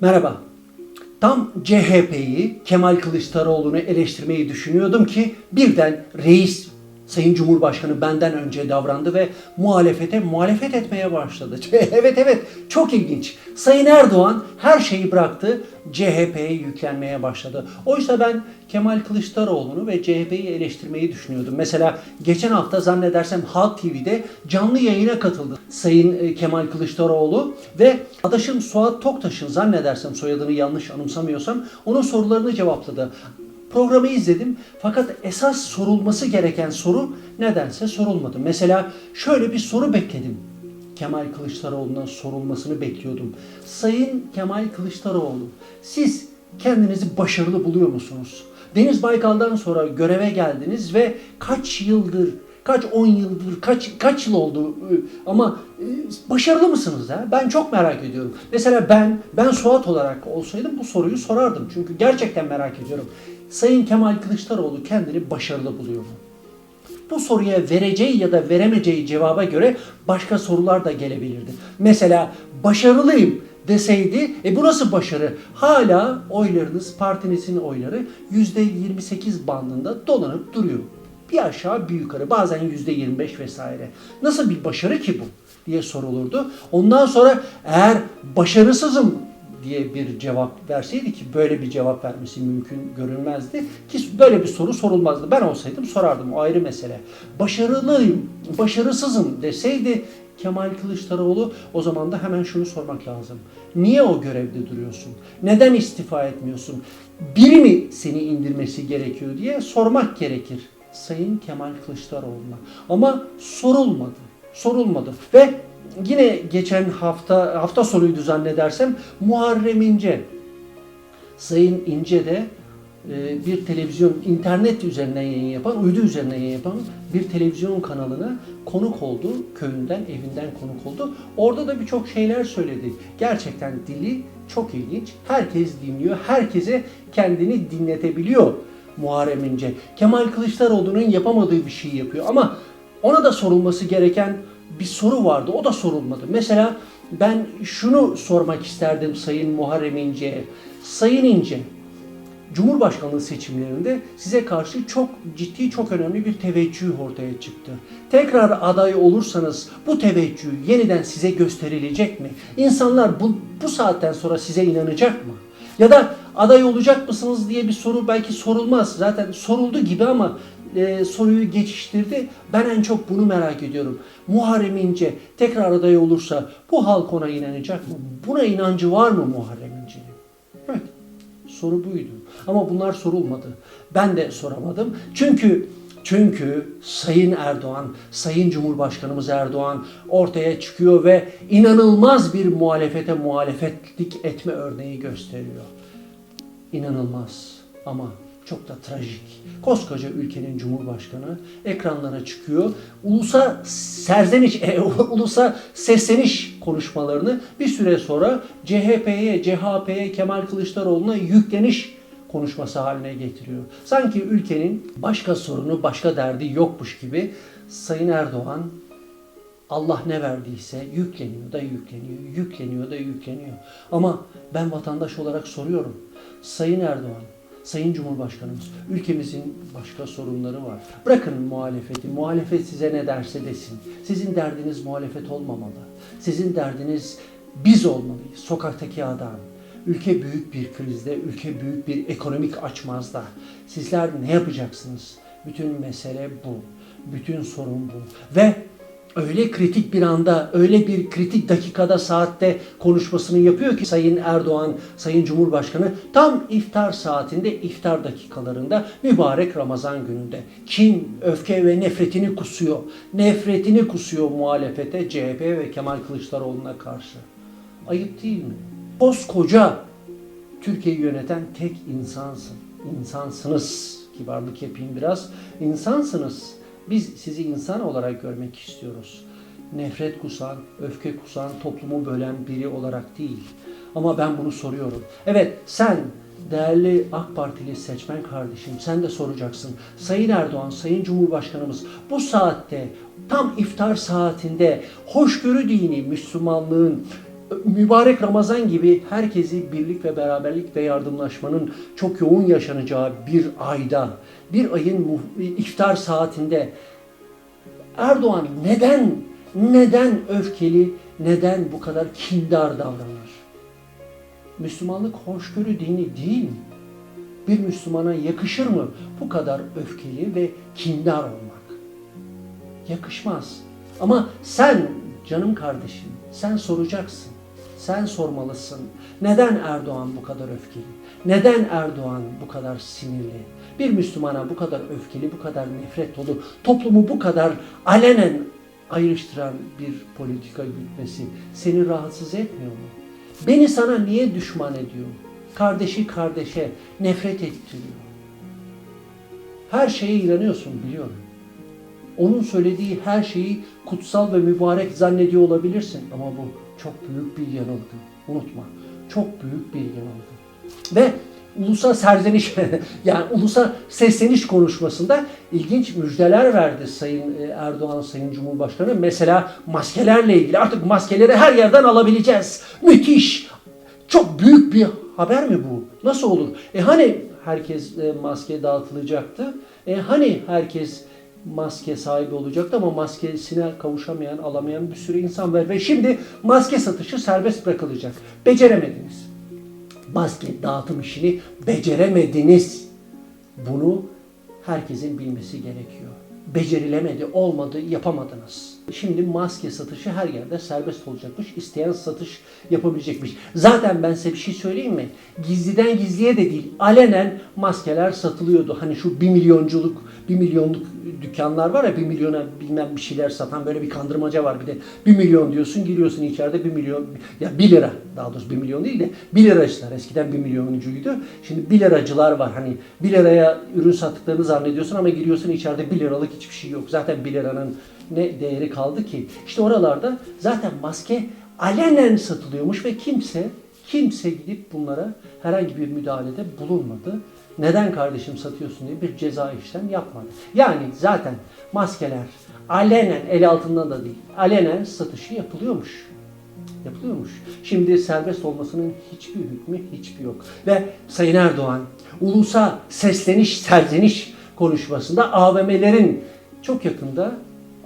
Merhaba. Tam CHP'yi, Kemal Kılıçdaroğlu'nu eleştirmeyi düşünüyordum ki birden reis Sayın Cumhurbaşkanı benden önce davrandı ve muhalefete muhalefet etmeye başladı. evet evet çok ilginç. Sayın Erdoğan her şeyi bıraktı CHP'ye yüklenmeye başladı. Oysa ben Kemal Kılıçdaroğlu'nu ve CHP'yi eleştirmeyi düşünüyordum. Mesela geçen hafta zannedersem Halk TV'de canlı yayına katıldı Sayın e, Kemal Kılıçdaroğlu ve adaşım Suat Toktaş'ın zannedersem soyadını yanlış anımsamıyorsam onun sorularını cevapladı. Programı izledim fakat esas sorulması gereken soru nedense sorulmadı. Mesela şöyle bir soru bekledim. Kemal Kılıçdaroğlu'na sorulmasını bekliyordum. Sayın Kemal Kılıçdaroğlu, siz kendinizi başarılı buluyor musunuz? Deniz Baykal'dan sonra göreve geldiniz ve kaç yıldır, kaç on yıldır, kaç kaç yıl oldu e, ama e, başarılı mısınız ha? Ben çok merak ediyorum. Mesela ben ben Suat olarak olsaydım bu soruyu sorardım. Çünkü gerçekten merak ediyorum. Sayın Kemal Kılıçdaroğlu kendini başarılı buluyor mu? Bu soruya vereceği ya da veremeyeceği cevaba göre başka sorular da gelebilirdi. Mesela başarılıyım deseydi, e bu nasıl başarı? Hala oylarınız, partinizin oyları %28 bandında dolanıp duruyor. Bir aşağı bir yukarı bazen %25 vesaire. Nasıl bir başarı ki bu? diye sorulurdu. Ondan sonra eğer başarısızım diye bir cevap verseydi ki böyle bir cevap vermesi mümkün görünmezdi ki böyle bir soru sorulmazdı. Ben olsaydım sorardım o ayrı mesele. Başarılıyım, başarısızım deseydi Kemal Kılıçdaroğlu o zaman da hemen şunu sormak lazım. Niye o görevde duruyorsun? Neden istifa etmiyorsun? Biri mi seni indirmesi gerekiyor diye sormak gerekir Sayın Kemal Kılıçdaroğlu'na. Ama sorulmadı. Sorulmadı. Ve yine geçen hafta hafta sonuydu zannedersem Muharrem İnce. Sayın İnce de e, bir televizyon, internet üzerinden yayın yapan, uydu üzerinden yayın yapan bir televizyon kanalına konuk oldu. Köyünden, evinden konuk oldu. Orada da birçok şeyler söyledi. Gerçekten dili çok ilginç. Herkes dinliyor. Herkese kendini dinletebiliyor Muharrem İnce. Kemal Kılıçdaroğlu'nun yapamadığı bir şey yapıyor. Ama ona da sorulması gereken bir soru vardı. O da sorulmadı. Mesela ben şunu sormak isterdim Sayın Muharrem İnce'ye. Sayın İnce, Cumhurbaşkanlığı seçimlerinde size karşı çok ciddi, çok önemli bir teveccüh ortaya çıktı. Tekrar aday olursanız bu teveccüh yeniden size gösterilecek mi? İnsanlar bu, bu saatten sonra size inanacak mı? Ya da aday olacak mısınız diye bir soru belki sorulmaz. Zaten soruldu gibi ama e, soruyu geçiştirdi. Ben en çok bunu merak ediyorum. Muharrem İnce tekrar aday olursa bu halk ona inanacak mı? Buna inancı var mı Muharrem İnce'nin? Evet. Soru buydu. Ama bunlar sorulmadı. Ben de soramadım. Çünkü çünkü Sayın Erdoğan, Sayın Cumhurbaşkanımız Erdoğan ortaya çıkıyor ve inanılmaz bir muhalefete muhalefetlik etme örneği gösteriyor. İnanılmaz ama çok da trajik. Koskoca ülkenin cumhurbaşkanı ekranlara çıkıyor. Ulusa serzeniş, e, ulusa sesleniş konuşmalarını bir süre sonra CHP'ye, CHP'ye, Kemal Kılıçdaroğlu'na yükleniş konuşması haline getiriyor. Sanki ülkenin başka sorunu, başka derdi yokmuş gibi Sayın Erdoğan Allah ne verdiyse yükleniyor da yükleniyor, yükleniyor da yükleniyor. Ama ben vatandaş olarak soruyorum. Sayın Erdoğan, Sayın Cumhurbaşkanımız, ülkemizin başka sorunları var. Bırakın muhalefeti, muhalefet size ne derse desin. Sizin derdiniz muhalefet olmamalı. Sizin derdiniz biz olmalıyız, sokaktaki adam. Ülke büyük bir krizde, ülke büyük bir ekonomik açmazda. Sizler ne yapacaksınız? Bütün mesele bu. Bütün sorun bu. Ve öyle kritik bir anda, öyle bir kritik dakikada, saatte konuşmasını yapıyor ki Sayın Erdoğan, Sayın Cumhurbaşkanı tam iftar saatinde, iftar dakikalarında, mübarek Ramazan gününde kin, öfke ve nefretini kusuyor. Nefretini kusuyor muhalefete, CHP ve Kemal Kılıçdaroğlu'na karşı. Ayıp değil mi? Koskoca Türkiye'yi yöneten tek insansın. İnsansınız. Kibarlık yapayım biraz. İnsansınız. Biz sizi insan olarak görmek istiyoruz. Nefret kusan, öfke kusan, toplumu bölen biri olarak değil. Ama ben bunu soruyorum. Evet sen değerli AK Partili seçmen kardeşim sen de soracaksın. Sayın Erdoğan, Sayın Cumhurbaşkanımız bu saatte tam iftar saatinde hoşgörü dini Müslümanlığın mübarek Ramazan gibi herkesi birlik ve beraberlik ve yardımlaşmanın çok yoğun yaşanacağı bir ayda, bir ayın iftar saatinde Erdoğan neden neden öfkeli, neden bu kadar kindar davranır? Müslümanlık hoşgörü dini değil mi? Bir Müslümana yakışır mı bu kadar öfkeli ve kindar olmak? Yakışmaz. Ama sen canım kardeşim, sen soracaksın. Sen sormalısın. Neden Erdoğan bu kadar öfkeli? Neden Erdoğan bu kadar sinirli? Bir Müslümana bu kadar öfkeli, bu kadar nefret dolu, toplumu bu kadar alenen ayrıştıran bir politika gütmesi seni rahatsız etmiyor mu? Beni sana niye düşman ediyor? Kardeşi kardeşe nefret ettiriyor. Her şeye inanıyorsun biliyorum. Onun söylediği her şeyi kutsal ve mübarek zannediyor olabilirsin ama bu çok büyük bir yanılgı. Unutma. Çok büyük bir yanılgı. Ve ulusa serzeniş yani ulusa sesleniş konuşmasında ilginç müjdeler verdi Sayın e, Erdoğan Sayın Cumhurbaşkanı. Mesela maskelerle ilgili artık maskeleri her yerden alabileceğiz. Müthiş. Çok büyük bir haber mi bu? Nasıl olur? E hani herkes e, maske dağıtılacaktı? E hani herkes maske sahibi olacaktı ama maskesine kavuşamayan, alamayan bir sürü insan var. Ve şimdi maske satışı serbest bırakılacak. Beceremediniz. Maske dağıtım işini beceremediniz. Bunu herkesin bilmesi gerekiyor. Becerilemedi, olmadı, yapamadınız. Şimdi maske satışı her yerde serbest olacakmış. İsteyen satış yapabilecekmiş. Zaten ben size bir şey söyleyeyim mi? Gizliden gizliye de değil, alenen maskeler satılıyordu. Hani şu bir milyonculuk, bir milyonluk dükkanlar var ya bir milyona bilmem bir şeyler satan böyle bir kandırmaca var bir de bir milyon diyorsun giriyorsun içeride bir milyon ya bir lira daha doğrusu bir milyon değil de bir liracılar eskiden bir milyoncuydu şimdi bir liracılar var hani bir liraya ürün sattıklarını zannediyorsun ama giriyorsun içeride bir liralık hiçbir şey yok zaten bir liranın ne değeri kaldı ki işte oralarda zaten maske alenen satılıyormuş ve kimse kimse gidip bunlara herhangi bir müdahalede bulunmadı. Neden kardeşim satıyorsun diye bir ceza işlem yapmadı. Yani zaten maskeler alenen el altından da değil, alenen satışı yapılıyormuş. Yapılıyormuş. Şimdi serbest olmasının hiçbir hükmü hiçbir yok. Ve Sayın Erdoğan ulusa sesleniş, serzeniş konuşmasında AVM'lerin çok yakında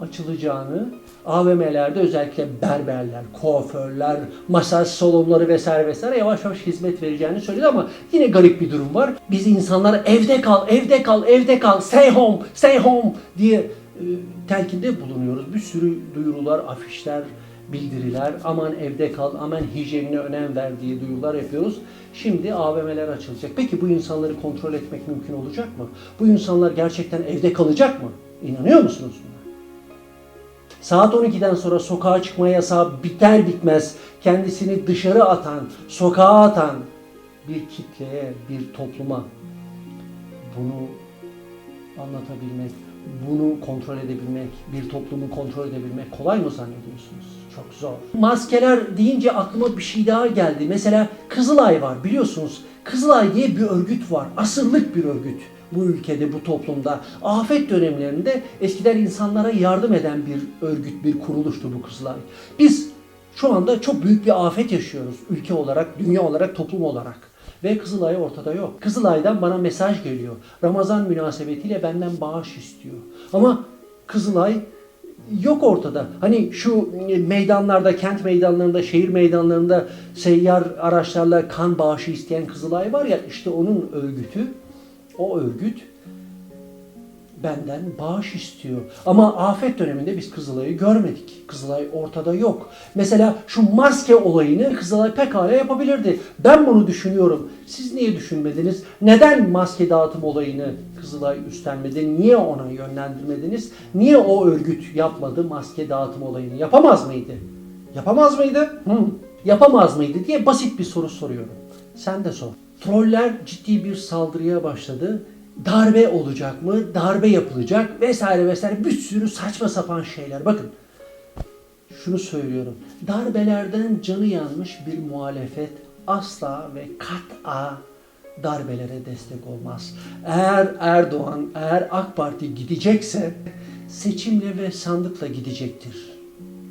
açılacağını, AVM'lerde özellikle berberler, kuaförler, masaj salonları vesaire vesaire yavaş yavaş hizmet vereceğini söyledi ama yine garip bir durum var. Biz insanlara evde kal, evde kal, evde kal, stay home, stay home diye e, telkinde bulunuyoruz. Bir sürü duyurular, afişler, bildiriler, aman evde kal, aman hijyenine önem ver diye duyurular yapıyoruz. Şimdi AVM'ler açılacak. Peki bu insanları kontrol etmek mümkün olacak mı? Bu insanlar gerçekten evde kalacak mı? İnanıyor musunuz buna? Saat 12'den sonra sokağa çıkma yasağı biter bitmez kendisini dışarı atan, sokağa atan bir kitleye, bir topluma bunu anlatabilmek, bunu kontrol edebilmek, bir toplumu kontrol edebilmek kolay mı zannediyorsunuz? Çok zor. Maskeler deyince aklıma bir şey daha geldi. Mesela Kızılay var biliyorsunuz. Kızılay diye bir örgüt var. Asırlık bir örgüt bu ülkede, bu toplumda. Afet dönemlerinde eskiden insanlara yardım eden bir örgüt, bir kuruluştu bu Kızılay. Biz şu anda çok büyük bir afet yaşıyoruz ülke olarak, dünya olarak, toplum olarak. Ve Kızılay ortada yok. Kızılay'dan bana mesaj geliyor. Ramazan münasebetiyle benden bağış istiyor. Ama Kızılay yok ortada. Hani şu meydanlarda, kent meydanlarında, şehir meydanlarında seyyar araçlarla kan bağışı isteyen Kızılay var ya işte onun örgütü, o örgüt benden bağış istiyor. Ama afet döneminde biz Kızılay'ı görmedik. Kızılay ortada yok. Mesela şu maske olayını Kızılay pekala yapabilirdi. Ben bunu düşünüyorum. Siz niye düşünmediniz? Neden maske dağıtım olayını Kızılay üstlenmedi? Niye ona yönlendirmediniz? Niye o örgüt yapmadı maske dağıtım olayını? Yapamaz mıydı? Yapamaz mıydı? Hı. Yapamaz mıydı diye basit bir soru soruyorum. Sen de sor. Troller ciddi bir saldırıya başladı darbe olacak mı? Darbe yapılacak vesaire vesaire bir sürü saçma sapan şeyler. Bakın şunu söylüyorum. Darbelerden canı yanmış bir muhalefet asla ve kat'a darbelere destek olmaz. Eğer Erdoğan, eğer AK Parti gidecekse seçimle ve sandıkla gidecektir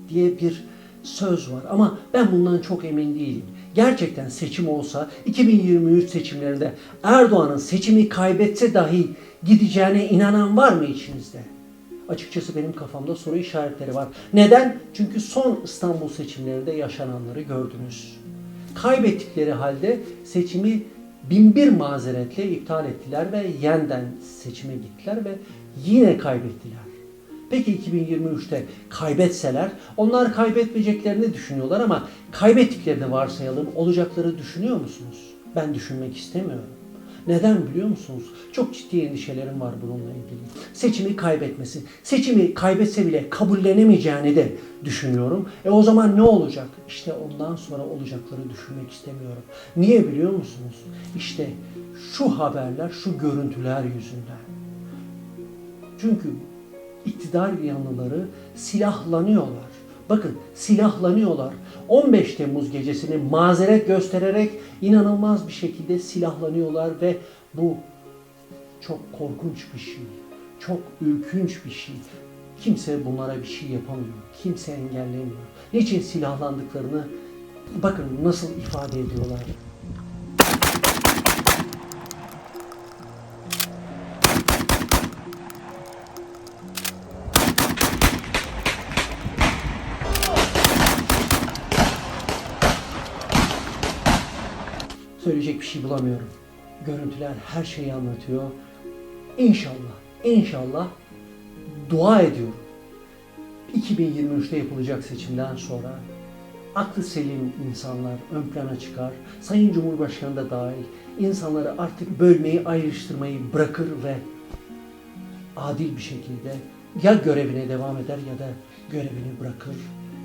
diye bir söz var ama ben bundan çok emin değilim. Gerçekten seçim olsa 2023 seçimlerinde Erdoğan'ın seçimi kaybetse dahi gideceğine inanan var mı içinizde? Açıkçası benim kafamda soru işaretleri var. Neden? Çünkü son İstanbul seçimlerinde yaşananları gördünüz. Kaybettikleri halde seçimi binbir mazeretle iptal ettiler ve yeniden seçime gittiler ve yine kaybettiler. Peki 2023'te kaybetseler, onlar kaybetmeyeceklerini düşünüyorlar ama kaybettiklerini varsayalım, olacakları düşünüyor musunuz? Ben düşünmek istemiyorum. Neden biliyor musunuz? Çok ciddi endişelerim var bununla ilgili. Seçimi kaybetmesi, seçimi kaybetse bile kabullenemeyeceğini de düşünüyorum. E o zaman ne olacak? İşte ondan sonra olacakları düşünmek istemiyorum. Niye biliyor musunuz? İşte şu haberler, şu görüntüler yüzünden. Çünkü iktidar yanlıları silahlanıyorlar. Bakın silahlanıyorlar. 15 Temmuz gecesini mazeret göstererek inanılmaz bir şekilde silahlanıyorlar ve bu çok korkunç bir şey. Çok ürkünç bir şey. Kimse bunlara bir şey yapamıyor. Kimse engellemiyor. Niçin silahlandıklarını bakın nasıl ifade ediyorlar. Söyleyecek bir şey bulamıyorum. Görüntüler her şeyi anlatıyor. İnşallah, inşallah dua ediyorum. 2023'te yapılacak seçimden sonra aklı selim insanlar ön plana çıkar. Sayın Cumhurbaşkanı da dahil insanları artık bölmeyi, ayrıştırmayı bırakır ve adil bir şekilde ya görevine devam eder ya da görevini bırakır.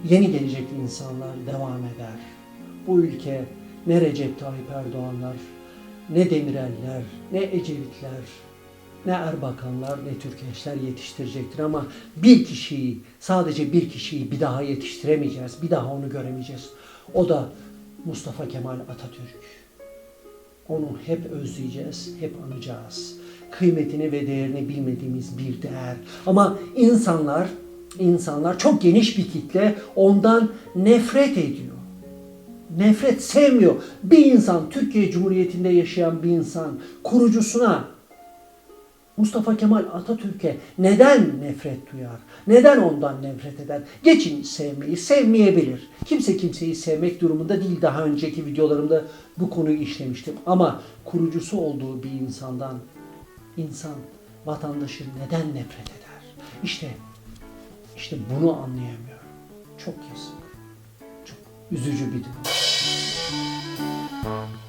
Yeni gelecek insanlar devam eder. Bu ülke ne Recep Tayyip Erdoğanlar, ne Demireller, ne Ecevitler, ne Erbakanlar, ne Türkeşler yetiştirecektir ama bir kişiyi, sadece bir kişiyi bir daha yetiştiremeyeceğiz. Bir daha onu göremeyeceğiz. O da Mustafa Kemal Atatürk. Onu hep özleyeceğiz, hep anacağız. Kıymetini ve değerini bilmediğimiz bir değer. Ama insanlar, insanlar çok geniş bir kitle ondan nefret ediyor. Nefret sevmiyor. Bir insan, Türkiye Cumhuriyeti'nde yaşayan bir insan kurucusuna Mustafa Kemal Atatürk'e neden nefret duyar? Neden ondan nefret eder? Geçin sevmeyi, sevmeyebilir. Kimse kimseyi sevmek durumunda değil. Daha önceki videolarımda bu konuyu işlemiştim. Ama kurucusu olduğu bir insandan insan, vatandaşı neden nefret eder? İşte, işte bunu anlayamıyorum. Çok yazık. Çok üzücü bir durum. Bye.